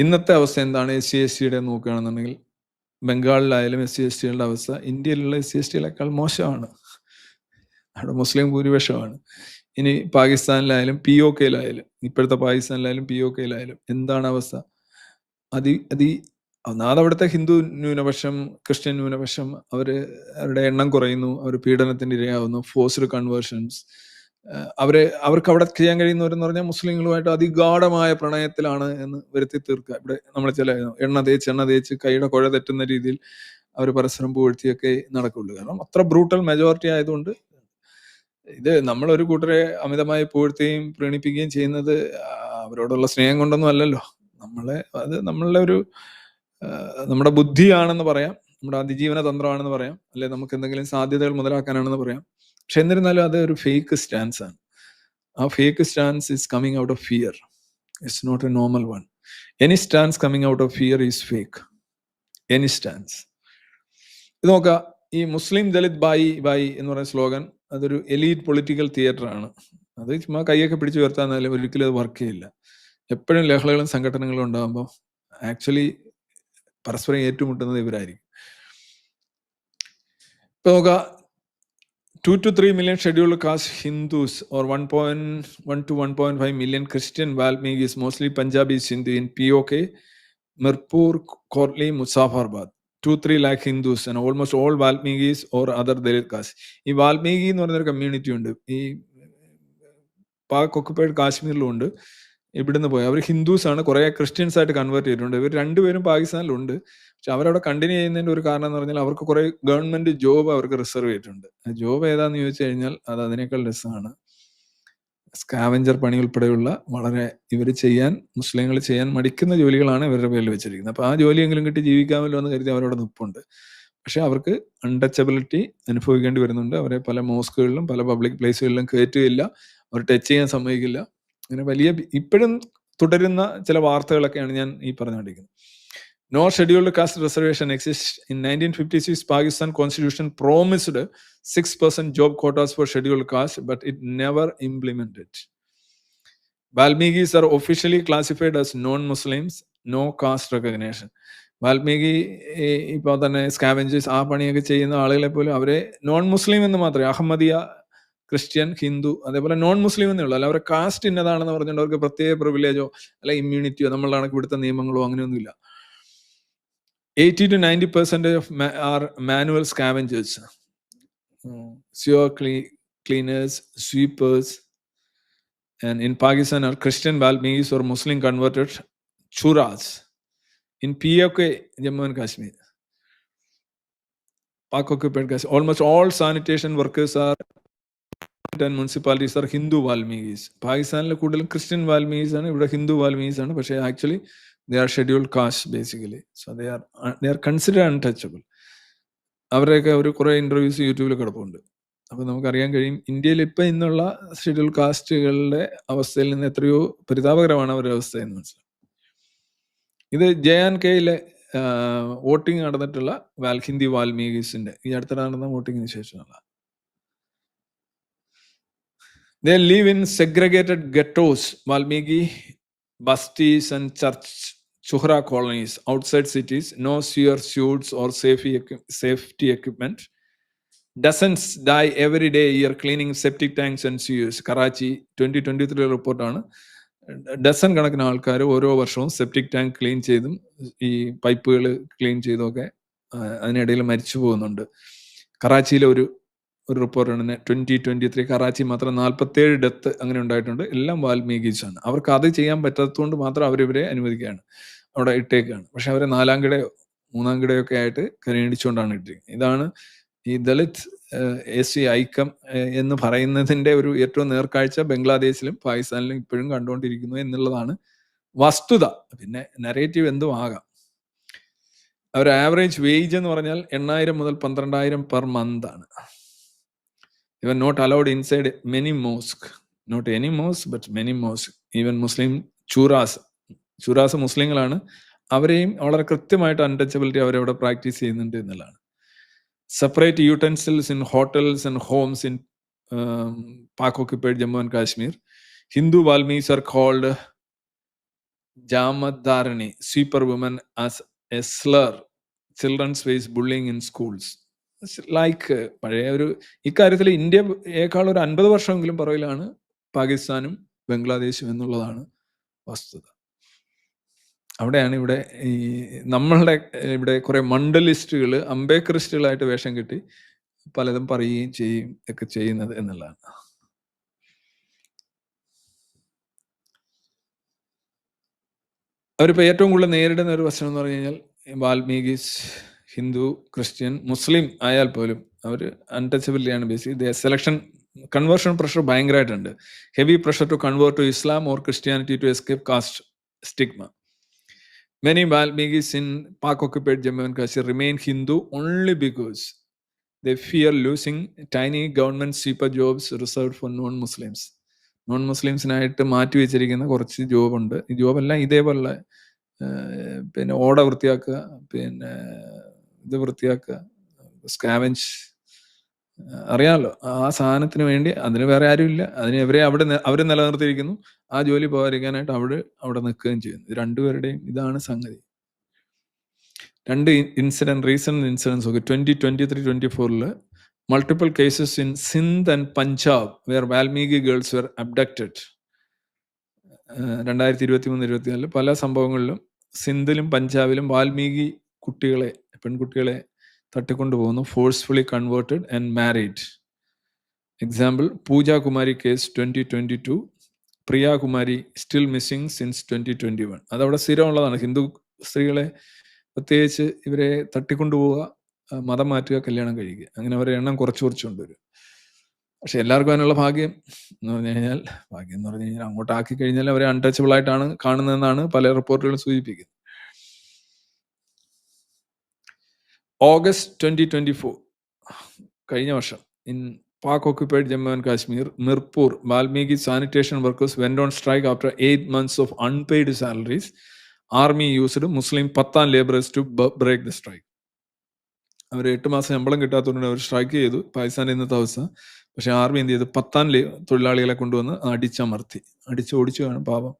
ഇന്നത്തെ അവസ്ഥ എന്താണ് എസ് സി എസ് ടിയുടെ നോക്കുകയാണെന്നുണ്ടെങ്കിൽ ബംഗാളിലായാലും എസ് സി എസ് ടികളുടെ അവസ്ഥ ഇന്ത്യയിലുള്ള എസ് സി എസ് ടികളെക്കാൾ മോശമാണ്. അവിടെ മുസ്ലിം ഭൂരിപക്ഷമാണ്. ഇനി പാകിസ്ഥാനിലായാലും പി ഒ കെയിലായാലും ഇപ്പോഴത്തെ പാകിസ്ഥാനിലായാലും പി ഒ കെയിലായാലും എന്താണ് അവസ്ഥ? അതി അതി ഒന്നാമത് അവിടുത്തെ ഹിന്ദു ന്യൂനപക്ഷം ക്രിസ്ത്യൻ ന്യൂനപക്ഷം അവർ അവരുടെ എണ്ണം കുറയുന്നു അവർ പീഡനത്തിന് ഇരയാവുന്നു ഫോഴ്സ്ഡ് കൺവേർഷൻസ് അവരെ അവർക്ക് അവിടെ ചെയ്യാൻ കഴിയുന്നവരെന്ന് പറഞ്ഞാൽ മുസ്ലിങ്ങളുമായിട്ട് അതിഗാഢമായ പ്രണയത്തിലാണ് എന്ന് വരുത്തി തീർക്കുക. ഇവിടെ നമ്മൾ ചില എണ്ണ തേച്ച് എണ്ണ തേച്ച് കൈയുടെ കുഴ തെറ്റുന്ന രീതിയിൽ അവർ പരസ്പരം പൂഴ്ത്തിയൊക്കെ നടക്കുള്ളൂ കാരണം അത്ര ബ്രൂട്ടൽ മെജോറിറ്റി ആയതുകൊണ്ട് ഇത് നമ്മൾ ഒരു കൂട്ടരെ അമിതമായി പൂഴ്ത്തുകയും പ്രീണിപ്പിക്കുകയും ചെയ്യുന്നത് അവരോടുള്ള സ്നേഹം കൊണ്ടൊന്നും അല്ലല്ലോ. നമ്മളെ അത് നമ്മളുടെ ഒരു നമ്മുടെ ബുദ്ധിയാണെന്ന് പറയാം. നമ്മുടെ അതിജീവന തന്ത്രമാണെന്ന് പറയാം. അല്ലെ നമുക്ക് എന്തെങ്കിലും സാധ്യതകൾ മുതലാക്കാനാണെന്ന് പറയാം. പക്ഷെ എന്നിരുന്നാലും അത് ഒരു ഫേക്ക് സ്റ്റാൻസ് ആണ്. ആ fake stance is coming out of fear it's not a normal one any stance coming out of fear is fake any stance ഇത് നോക്കുക. ഈ മുസ്ലിം ദലിത് ബായി ബായി എന്ന് പറയുന്ന സ്ലോഗൻ അതൊരു എലീറ്റ് പൊളിറ്റിക്കൽ തിയേറ്റർ ആണ്. അത് ചുമ്മാ കൈയൊക്കെ പിടിച്ചു ഉയർത്താന്നാലും ഒരിക്കലും അത് വർക്ക് ചെയ്യില്ല. എപ്പോഴും ലഹളകളും സംഘടനകളും ഉണ്ടാകുമ്പോൾ ആക്ച്വലി പരസ്പരം ഏറ്റുമുട്ടുന്നത് ഇവരായിരിക്കും. ഇപ്പൊ നോക്കുക. Two two three million scheduled caste Hindus or one point one two one point five million Christian Valmikis mostly Punjabis Hindu in P O K Mirpur Kotli Muzaffarabad two three lakh Hindus and almost all Valmikis or other Dalit caste ഈ വാൽമീകി എന്ന് പറയുന്നൊരു community ഉണ്ട്. ഈ Pak occupied കാശ്മീരിലും ഉണ്ട് ഇവിടുന്ന് പോയി. അവർ Hindus ആണ് കുറെ ക്രിസ്ത്യൻസ് ആയിട്ട് കൺവേർട്ട് ചെയ്തിട്ടുണ്ട്. ഇവർ രണ്ടുപേരും പാകിസ്ഥാനിലുണ്ട്. പക്ഷെ അവരവിടെ കണ്ടിന്യൂ ചെയ്യുന്നതിന്റെ ഒരു കാരണം എന്ന് പറഞ്ഞാൽ അവർക്ക് കുറെ ഗവൺമെന്റ് ജോബ് അവർക്ക് റിസർവ് ചെയ്തിട്ടുണ്ട്. ജോബ് ഏതാന്ന് ചോദിച്ചു കഴിഞ്ഞാൽ അത് അതിനേക്കാൾ രസമാണ്. സ്കാവഞ്ചർ പണി ഉൾപ്പെടെയുള്ള വളരെ ഇവർ ചെയ്യാൻ മുസ്ലിങ്ങൾ ചെയ്യാൻ മടിക്കുന്ന ജോലികളാണ് ഇവരുടെ പേരിൽ വെച്ചിരിക്കുന്നത്. അപ്പൊ ആ ജോലിയെങ്കിലും കിട്ടി ജീവിക്കാമല്ലോ എന്ന് കരുതി അവരവിടെ നിൽപ്പുണ്ട് പക്ഷെ അവർക്ക് അൺടച്ചബിലിറ്റി അനുഭവിക്കേണ്ടി വരുന്നുണ്ട്. അവരെ പല മോസ്കുകളിലും പല പബ്ലിക് പ്ലേസുകളിലും കയറ്റുകയില്ല. അവർ ടച്ച് ചെയ്യാൻ സമ്മതിക്കില്ല. അങ്ങനെ വലിയ ഇപ്പോഴും തുടരുന്ന ചില വാർത്തകളൊക്കെയാണ് ഞാൻ ഈ പറഞ്ഞുകൊണ്ടിരിക്കുന്നത്. No scheduled caste reservation exist in nineteen fifty six Pakistan constitution promised six percent job quotas for scheduled caste but it never implemented Valmikis are officially classified as non Muslims no caste recognition Valmiki ഇപ്പോൾ തന്നെ scavengers ആ പണിയൊക്കെ ചെയ്യുന്ന ആളുകളെ പോലും അവരെ non മുസ്ലിം എന്ന് മാത്രമേ അഹമ്മദിയ ക്രിസ്ത്യൻ ഹിന്ദു അതേപോലെ നോൺ മുസ്ലിം എന്നേ ഉള്ളൂ. അല്ല അവരുടെ കാസ്റ്റ് ഇന്നതാണെന്ന് പറഞ്ഞുകൊണ്ട് അവർക്ക് പ്രത്യേക പ്രിവിലേജോ അല്ലെ ഇമ്മ്യൂണിറ്റിയോ നമ്മളാണ് ഇവിടുത്തെ നിയമങ്ങളോ അങ്ങനെയൊന്നുമില്ല. Eighty two ninety percentage of are manual scavengers sewer clea cleaners sweepers and in Pakistan are Christian Balmikis or Muslim converted Churas in P O K Jammu and Kashmir Pak occupied Kashmir almost all sanitation workers are and municipalities are Hindu Valmikis പാകിസ്ഥാനിലെ കൂടുതലും Christian വാൽമീകീസ് ആണ്. ഇവിടെ ഹിന്ദു വാൽമീകീസ് ആണ്. പക്ഷേ actually they are scheduled caste basically so they are they are consider untouchable അവരെയൊക്കെ ഒരു കുറേ interviews യൂട്യൂബിൽ കിടപ്പുണ്ട്. അപ്പോൾ നമുക്കറിയാൻ കഴിയും ഇന്ത്യയിൽ ഇപ്പം ഇന്നുള്ള ഷെഡ്യൂൾ കാസ്റ്റുകളുടെ അവസ്ഥയിൽ നിന്ന് എത്രയോ പരിതാപകരമാണ് അവരുടെ അവസ്ഥ എന്ന് മനസ്സിലാവും. ഇത് ജെ ആൻഡ് കെയിലെ വോട്ടിംഗ് നടന്നിട്ടുള്ള വാൽ ഹിന്ദി വാൽമീകിസിന്റെ ഈ അടുത്ത നടന്ന വോട്ടിങ്ങിന് ശേഷമുള്ള They live in segregated ghettos, Valmiki, Bastis, and Church Chuhra colonies outside cities. No sewer suits or safety, equi- safety equipment. Dozens die every day here cleaning septic tanks and sewers. Karachi, 2023 റിപ്പോർട്ടാണ് dozen കണക്കിന് ആൾക്കാർ ഓരോ വർഷവും septic tank clean ചെയ്തും ഈ പൈപ്പുകൾ clean ചെയ്തും ഒക്കെ അതിനിടയിൽ മരിച്ചു പോകുന്നുണ്ട് കറാച്ചിയിലെ ഒരു ഒരു റിപ്പോർട്ടാണ് ട്വന്റി ട്വന്റി ത്രീ കറാച്ചി മാത്രം നാൽപ്പത്തേഴ് ഡെത്ത് അങ്ങനെ ഉണ്ടായിട്ടുണ്ട്. എല്ലാം വാൽമീകീസ് ആണ് അവർക്ക് അത് ചെയ്യാൻ പറ്റാത്തതുകൊണ്ട് മാത്രം അവരിവരെ അനുവദിക്കുകയാണ്. അവിടെ ഇട്ടേക്കാണ്. പക്ഷെ അവരെ നാലാം കിടയോ മൂന്നാം കിടയോ ഒക്കെ ആയിട്ട് കരയടിച്ചുകൊണ്ടാണ് ഇട്ടിരിക്കുന്നത്. ഇതാണ് ഈ ദളിത് എസ് സി ഐക്യം എന്ന് പറയുന്നതിന്റെ ഒരു ഏറ്റവും നേർക്കാഴ്ച ബംഗ്ലാദേശിലും പാകിസ്ഥാനിലും ഇപ്പോഴും കണ്ടുകൊണ്ടിരിക്കുന്നു എന്നുള്ളതാണ് വസ്തുത. പിന്നെ നരേറ്റീവ് എന്തും ആകാം. അവർ ആവറേജ് വേജ് എന്ന് പറഞ്ഞാൽ എണ്ണായിരം മുതൽ പന്ത്രണ്ടായിരം പെർ മന്ത് ആണ്. Even not allowed inside many mosque not any mosque but many mosque even Muslim Churas Churas മുസ്ലിങ്ങളാണ് അവരെയും വളരെ കൃത്യമായിട്ട് അൺടച്ചബിലിറ്റി അവരവിടെ പ്രാക്ടീസ് ചെയ്യുന്നുണ്ട് എന്നുള്ളതാണ്. Separate utensils in hotels and homes in Pak occupied Jammu and Kashmir Hindu Valmikis are called Jamadarni sweeper woman as എസ്ലർ children's face bullying in schools like പഴയ ഒരു ഇക്കാര്യത്തിൽ ഇന്ത്യയേക്കാൾ ഒരു അൻപത് വർഷമെങ്കിലും പുറകിലാണ് പാകിസ്ഥാനും ബംഗ്ലാദേശും എന്നുള്ളതാണ് വസ്തുത. അവിടെയാണ് ഇവിടെ ഈ നമ്മളുടെ ഇവിടെ കുറെ മണ്ടലിസ്റ്റുകൾ അംബേക്രിസ്റ്റുകളായിട്ട് വേഷം കെട്ടി പലതും പറയുകയും ചെയ്യും ഒക്കെ ചെയ്യുന്നത് എന്നുള്ളതാണ്. അവരിപ്പോൾ ഏറ്റവും കൂടുതൽ നേരിടുന്ന ഒരു പ്രശ്നം എന്ന് പറഞ്ഞു കഴിഞ്ഞാൽ വാൽമീകിസ് ഹിന്ദു ക്രിസ്ത്യൻ മുസ്ലിം ആയാൽ പോലും അവർ അൺടച്ചബിലിറ്റിയാണ് basic selection conversion pressure ഭയങ്കരമായിട്ടുണ്ട് heavy pressure to convert to Islam or Christianity to escape caste stigma many Valmikis in Pak occupied Jammu and Kashmir remain Hindu only because the fear losing tiny government sweeper jobs reserve for non Muslims non മുസ്ലിംസിനായിട്ട് മാറ്റി വെച്ചിരിക്കുന്ന കുറച്ച് ജോബുണ്ട് ഈ ജോബെല്ലാം ഇതേപോലെ പിന്നെ ഓട വൃത്തിയാക്കുക പിന്നെ ഇത് വൃത്തിയാക്കുക. സ്കാവഞ്ച് അറിയാമല്ലോ ആ സാധനത്തിന് വേണ്ടി അതിന് വേറെ ആരുമില്ല. അതിന് ഇവരെ അവിടെ അവർ നിലനിർത്തിയിരിക്കുന്നു. ആ ജോലി പോകാതിരിക്കാനായിട്ട് അവിടെ അവിടെ നിൽക്കുകയും ചെയ്യുന്നു. രണ്ടുപേരുടെയും ഇതാണ് സംഗതി. രണ്ട് ഇൻസിഡന്റ് റീസെന്റ് ഇൻസിഡൻസ് ഒക്കെ ട്വന്റി ട്വന്റി ത്രീ ട്വന്റി ഫോറിൽ multiple cases in Sindh and Punjab where Valmiki girls were abducted രണ്ടായിരത്തി ഇരുപത്തി മൂന്ന് ഇരുപത്തിനാലിൽ പല സംഭവങ്ങളിലും സിന്ധിലും പഞ്ചാബിലും വാൽമീകി കുട്ടികളെ പെൺകുട്ടികളെ തട്ടിക്കൊണ്ടുപോകുന്നു forcefully converted and married example Pooja Kumari case twenty twenty two Priya Kumari still missing since twenty twenty one അതവിടെ സ്ഥിരമുള്ളതാണ്. ഹിന്ദു സ്ത്രീകളെ പ്രത്യേകിച്ച് ഇവരെ തട്ടിക്കൊണ്ടുപോവുക മതം മാറ്റുക കല്യാണം കഴിക്കുക. അങ്ങനെ അവരെ എണ്ണം കുറച്ച് കുറച്ച് കൊണ്ടുവരും പക്ഷെ എല്ലാവർക്കും അതിനുള്ള ഭാഗ്യം എന്ന് പറഞ്ഞു കഴിഞ്ഞാൽ ഭാഗ്യം എന്ന് പറഞ്ഞു കഴിഞ്ഞാൽ അങ്ങോട്ട് ആക്കി കഴിഞ്ഞാൽ അവരെ അൺടച്ചബിൾ ആയിട്ടാണ് കാണുന്നതെന്നാണ് പല റിപ്പോർട്ടുകളും സൂചിപ്പിക്കുന്നത്. ഓഗസ്റ്റ് ട്വന്റി ട്വന്റി ഫോർ കഴിഞ്ഞ വർഷം. In Pak occupied Jammu and Kashmir Mirpur Valmiki sanitation workers went on strike after eight months of unpaid salaries army used Muslim Pathan labourers to break the strike അവർ എട്ട് മാസം ശമ്പളം കിട്ടാത്തതുകൊണ്ട് അവർ strike ചെയ്തു. പാകിസ്ഥാന്റെ ഇന്നത്തെ അവസ്ഥ. പക്ഷേ ആർമി എന്ത് ചെയ്തു? പത്താൻ തൊഴിലാളികളെ കൊണ്ടുവന്ന് അടിച്ചമർത്തി. അടിച്ച് ഓടിച്ചു കാണും പാപം.